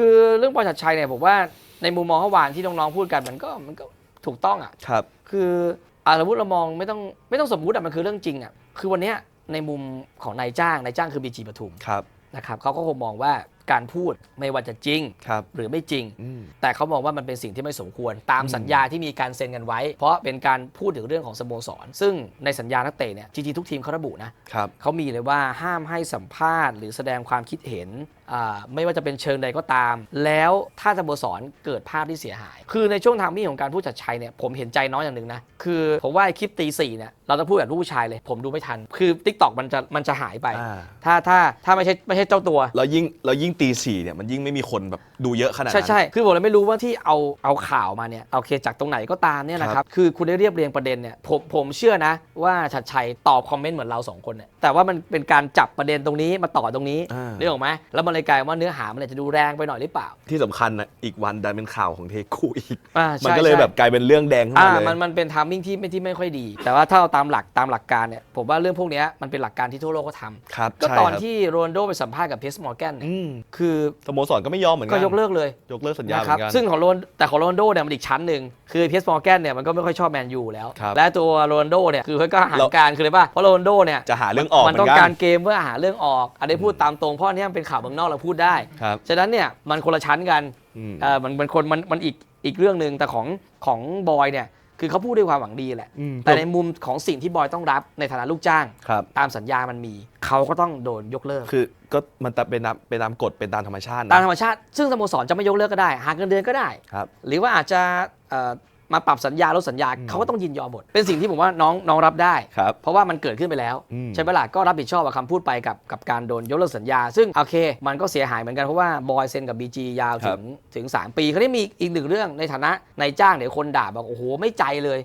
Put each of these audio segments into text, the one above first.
คือเรื่องบอลชัดชัยเนี่ยผมว่าในมุมมองเมื่อวานที่น้องๆพูดกันมันก็มันก็ถูกต้องอะครับ คืออ่าสมมติเรามองไม่ต้องไม่ต้องสมมุติอะมันคือเรื่องจริงอะคือวันเนี้ยในมุมของนายจ้างนายจ้างคือบีจีปทุมครับนะครับเขาก็คงมองว่า การพูดไม่ว่าจะจริง ครับหรือไม่จริง อืม แต่เขามองว่ามันเป็นสิ่งที่ไม่สมควร ตามอืม สัญญาที่มีการเซ็นกันไว้ เพราะเป็นการพูดถึงเรื่องของสโมสร ซึ่งในสัญญานักเตะเนี่ยจริงๆทุกทีมเขาระบุนะ ครับ เขามีเลยว่าห้ามให้สัมภาษณ์ หรือแสดงความคิดเห็นอ่าไม่ว่าจะเป็นเชิงใดก็ตาม แล้วถ้าสโมสรเกิดภาพที่เสียหาย คือในช่วงทางมิ่งของการพูดจัดชัยเนี่ยผมเห็นใจน้องอย่างหนึ่งนะ คือผมว่าไอ้คลิปตีสี่เนี่ยเราต้องพูดแบบลูกผู้ชายเลย ผมดูไม่ทัน คือทิกตอกมันจะมันจะหายไป อ่า ถ้าถ้าถ้าไม่ใช่ไม่ใช่เจ้าตัวแล้วยิ่งแล้วยิ่งตีสี่เนี่ยมันยิ่งไม่มีคนแบบดูเยอะขนาดใช่นั้น ใช่คือผมเลยไม่รู้ว่าที่เอาเอาข่าวมาเนี่ยเอาเคจากตรงไหนก็ตามเนี่ยนะครับ คือคุณได้เรียบเรียงประเด็นเนี่ยผมผมเชื่อนะว่าชัดชัยตอบคอมเมนต์เหมือนเราสองคนเนี่ยแต่ว่ามันเป็นการจับประเด็นตรงนี้มาต่อตรงนี้อ่านึกออกไหมแล้วมันเลยกลายว่าเนื้อหามันอาจจะดูแรงไปหน่อยหรือเปล่าที่สำคัญนะอีกวันดันเป็นข่าวของเทคูอีก อ่ามันใช่ก็เลยใช่ แบบกลายเป็นเรื่องแดงขึ้นอ่ามาเลย มันมันเป็นทามมิ่งที่ไม่ที่ไม่ค่อยดี แต่ว่าถ้าเอาตามหลักตามหลักการเนี่ยผมว่าเรื่องพวกเนี้ยมันเป็นหลักการที่ทั่วโลกเขาทครับำก็ใช่ตอนครับที่โรนลโดไปสัมภาษณ์กับเพสมอร์แกนเนี่ยอืมคือสโมสรก็ไม่ยอมเหมือนกัก็ยกเลิกเลยยกเลิกสัญญาเหนะมืครับอนกัน ซึ่งของโรนแต่ของโรนลโดเนี่ยมันอีกชั้นหนึ่งคือเพสมอร์แกนเนี่ยมันก็ไม่ค่อยชอบแมนยูแล้ว ครับและตัวโรนลโดเนี่ยคือเขาก็หาเรา การคือเลยป่ะเพราะโรนลโดเนี่ยจะหาเรื่องออกมันเหต้มือองนกักานรเกมเพื่อหาเรื่องออกอันนี้พูดตามตรงเพราะอันเนี้ยมันเป็นข่าวเมืองนอกเราพูดได้ ครับฉะนั้นเนี่ยมันคนละชั้นกัน อืม เออมันมันคนมันมันอีกอีกเรื่องหนึ่งแต่ของของบอยเนี่ย คือเขาพูดด้วยความหวังดีแหละอืมแต่ในมุมของสิ่งที่บอยต้องรับในฐานะลูกจ้างครับตามสัญญามันมี เขาก็ต้องโดนยกเลิก คือก็มันเป็นตามเป็นตามกฎเป็นตามธรรมชาติตามนะธรรมชาติ ซึ่งสโมสรจะไม่ยกเลิกก็ได้ หากเงินเดือนก็ได้ครับหรือว่าอาจจะเอ่อ มาปรับสัญญาลดสัญญาอืมเขาก็ต้องยินยอมหมด เป็นสิ่งที่ผมว่าน้องน้องรับได้ ครับเพราะว่ามันเกิดขึ้นไปแล้ว อืม ใช่ไหมล่ะก็รับผิดชอบกับคำพูดไปกับกับการโดนยกเลิกสัญญา ซึ่งโอเค มันก็เสียหายเหมือนกันเพราะว่าบอยเซ็นกับ BG ยาวถึงถึง 3 ปีเขาได้มีอีกหนึ่งเรื่องในฐานะนายจ้างเดี๋ยวคนด่าบอกโอ้โหไม่ใจเลย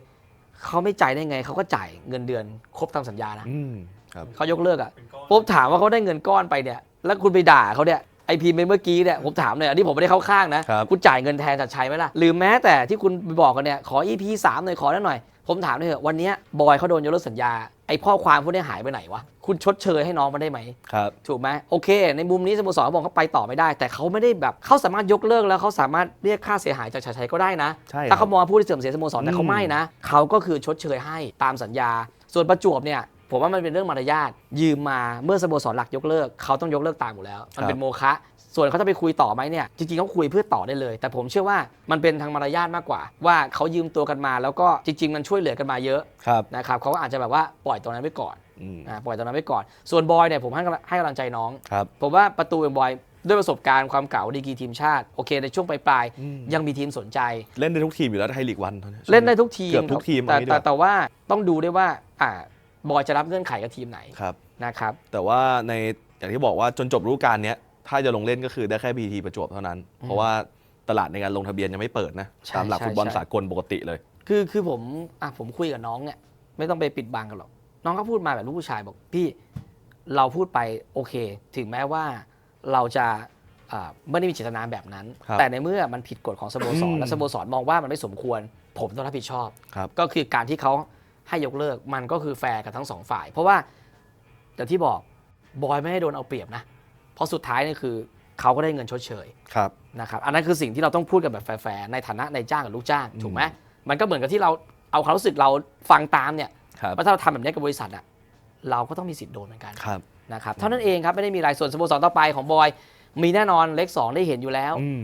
เขาไม่ใจได้ไงเขาก็จ่ายเงินเดือนครบตามสัญญานะ อืมครับ เขายกเลิกอะผมถามว่าเขาได้เงินก้อนไปเนี่ย แล้วคุณไปด่าเขาเนี่ย ไอพีเมื่อกี้เนี่ยผมถามเลยอันนี้ผมไม่ได้เข้าข้างนะ ครับ คุณจ่ายเงินแทนจัดชัยไหมล่ะ หรือแม้แต่ที่คุณไปบอกกันเนี่ย ขอ EP สามหน่อยขอนั่นหน่อย ผมถามเลยเถอะวันเนี้ยบอยเขาโดนยกเลิกสัญญา ไอข้อความพวกนี้หายไปไหนวะ คุณชดเชยให้น้องมันได้ไหม ครับ ถูกไหมโอเค ในมุมนี้สโมสรบอกเขาไปต่อไม่ได้ แต่เขาไม่ได้แบบเขาสามารถยกเลิกแล้วเขาสามารถเรียกค่าเสียหายจากชาชัยก็ได้นะ ใช่ถ้าครัเขาบมองว่าผู้ที่เสื่อมเสียสโมสรแต่อืมเขาไม่นะ เขาก็คือชดเชยให้ตามสัญญา ส่วนประจวบเนี่ย ผมว่ามันเป็นเรื่องมารยาทยืมมาเมื่อสโมสรหลักยกเลิกเขาต้องยกเลิกตามอยู่แล้ว มันเป็นโมฆะส่วนเขาจะไปคุยต่อไหมเนี่ยจริงๆเขาคุยเพื่อต่อได้เลย แต่ผมเชื่อว่ามันเป็นทางมารยาทมากกว่า ว่าเขายืมตัวกันมา แล้วก็จริง ๆ มันช่วยเหลือกันมาเยอะครับนะครับเขาก็อาจจะแบบว่าปล่อยตรงนั้นไว้ก่อนอืมอ่าปล่อยตรงนั้นไว้ก่อน ส่วนบอยเนี่ยผมให้กำลังให้กำลังใจน้องครับผมว่าประตูเป็นบอยด้วยประสบการณ์ความเก่าดีกรีทีมชาติ โอเค ในช่วงปลายอืมๆยังมีทีมสนใจ เล่นได้ทุกทีมอยู่แล้วไทยลีกวันตอนนี้เล่นได้ทุกทีมเกือบทุกทีมแต่เอางี้ดีกแต่ว่าแต่ว่าต้องดูด้วยว่าอ่า บอยจะรับเงื่อนไขกับทีมไหนครับ นะครับ แต่ว่าในอย่างที่บอกว่าจนจบฤดูกาลเนี้ยถ้าจะลงเล่นก็คือได้แค่พีทีประจวบเท่านั้น เพราะว่าตลาดในการลงทะเบียนยังไม่เปิดนะใช่ตามหลักใช่ฟุตบอลใช่ สากลปกติเลย คือคือผมอะผมคุยกับน้องเนี่ยไม่ต้องไปปิดบังกันหรอก น้องก็พูดมาแบบลูกผู้ชายบอกพี่เราพูดไปโอเค ถึงแม้ว่าเราจะอ่าไม่ได้มีเจตนาแบบนั้น ครับแต่ในเมื่อมันผิดกฎของสโมสรอืมและสโมสรมองว่ามันไม่สมควร ผมต้องรับผิดชอบ ครับ ก็คือการที่เขา ให้ยกเลิกมันก็คือแฟร์กับทั้งสองฝ่าย เพราะว่าอย่างที่บอกบอยไม่ให้โดนเอาเปรียบนะ เพราะสุดท้ายนี่คือเขาก็ได้เงินชดเชยครับนะครับอันนั้นคือสิ่งที่เราต้องพูดกันแบบแฟร์ๆในฐานะนายจ้างกับลูกจ้างอืมถูกไหมมันก็เหมือนกับที่เราเอาความรู้สึกเราฟังตามเนี่ยครับว่าถ้าเราทำแบบนี้กับบริษัทอะเราก็ต้องมีสิทธิ์โดนเหมือนกันครับนะครับเท่านั้นเองครับไม่ได้มีรายส่วนสโมสรต่อไปของบอย มีแน่นอนเลขสองได้เห็นอยู่แล้วอืม